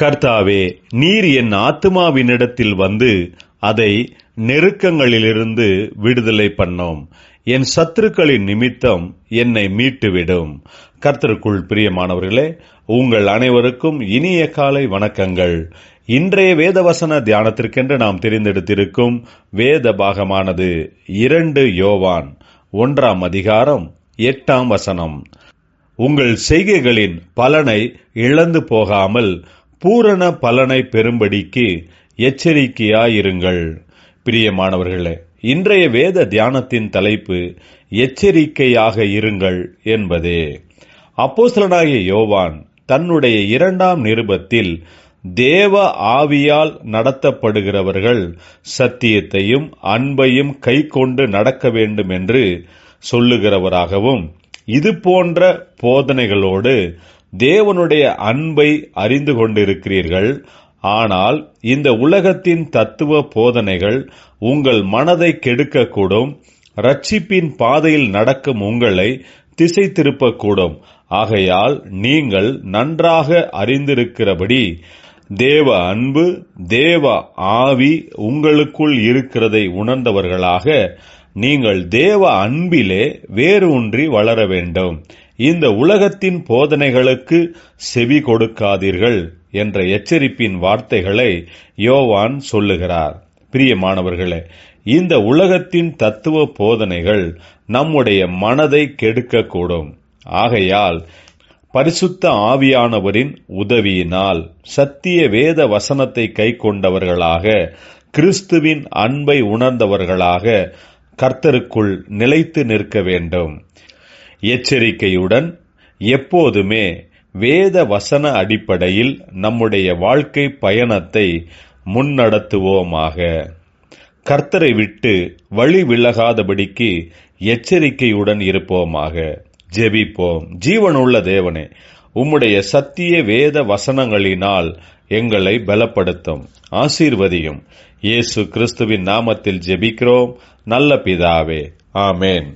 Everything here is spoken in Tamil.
கர்த்தாவே நீர் என் ஆத்துமாவினிடத்தில் வந்து அதை நெருக்கங்களிலிருந்து விடுதலை பண்ணோம். என் சத்துருக்களின் நிமித்தம் என்னை மீட்டுவிடும். கர்த்தருக்குள் பிரியமானவர்களே உங்கள் அனைவருக்கும் இனிய காலை வணக்கங்கள். இன்றைய வேதவசன தியானத்திற்கென்று நாம் தெரிந்தெடுத்திருக்கும் வேத பாகமானது இரண்டு யோவான் ஒன்றாம் அதிகாரம் எட்டாம் வசனம். உங்கள் செய்கைகளின் பலனை இழந்து போகாமல் பூரண பலனை பெறும்படிக்கு எச்சரிக்கையாயிருங்கள். பிரியமானவர்களே இன்றைய வேத தியானத்தின் தலைப்பு எச்சரிக்கையாக இருங்கள் என்பதே. அப்போஸ்தலனாகிய யோவான் தன்னுடைய இரண்டாம் நிருபத்தில் தேவ ஆவியால் நடத்தப்படுகிறவர்கள் சத்தியத்தையும் அன்பையும் கைக்கொண்டு நடக்க வேண்டும் என்று சொல்லுகிறவராகவும் இது போன்ற போதனைகளோடு தேவனுடைய அன்பை அறிந்து கொண்டிருக்கிறீர்கள். ஆனால் இந்த உலகத்தின் தத்துவ போதனைகள் உங்கள் மனதை கெடுக்கக்கூடும். ரட்சிப்பின் பாதையில் நடக்கும் உங்களை திசை திருப்பக்கூடும் ஆகையால் நீங்கள் நன்றாக அறிந்திருக்கிறபடி தேவ அன்பு தேவ ஆவி உங்களுக்குள் இருக்கிறதை உணர்ந்தவர்களாக நீங்கள் தேவ அன்பிலே வேறு ஒன்றி வளர வேண்டும். இந்த உலகத்தின் போதனைகளுக்கு செவி கொடுக்காதீர்கள் என்ற எச்சரிப்பின் வார்த்தைகளை யோவான் சொல்லுகிறார். பிரியமானவர்களே இந்த உலகத்தின் தத்துவ போதனைகள் நம்முடைய மனதை கெடுக்கக்கூடும். ஆகையால் பரிசுத்த ஆவியானவரின் உதவியினால் சத்திய வேத வசனத்தை கை கொண்டவர்களாக கிறிஸ்துவின் அன்பை உணர்ந்தவர்களாக கர்த்தருக்குள் நிலைத்து நிற்க வேண்டும். எச்சரிக்கையுடன் எப்போதுமே வேத வசன அடிப்படையில் நம்முடைய வாழ்க்கை பயணத்தை முன்னடத்துவோமாக. கர்த்தரை விட்டு வழி விலகாதபடிக்கு எச்சரிக்கையுடன் இருப்போமாக. ஜெபிப்போம். ஜீவனுள்ள தேவனே உம்முடைய சத்திய வேத வசனங்களினால் எங்களை பலப்படுத்தும். ஆசீர்வதியும். இயேசு கிறிஸ்துவின் நாமத்தில் ஜெபிக்கிறோம். நல்ல பிதாவே. ஆமேன்.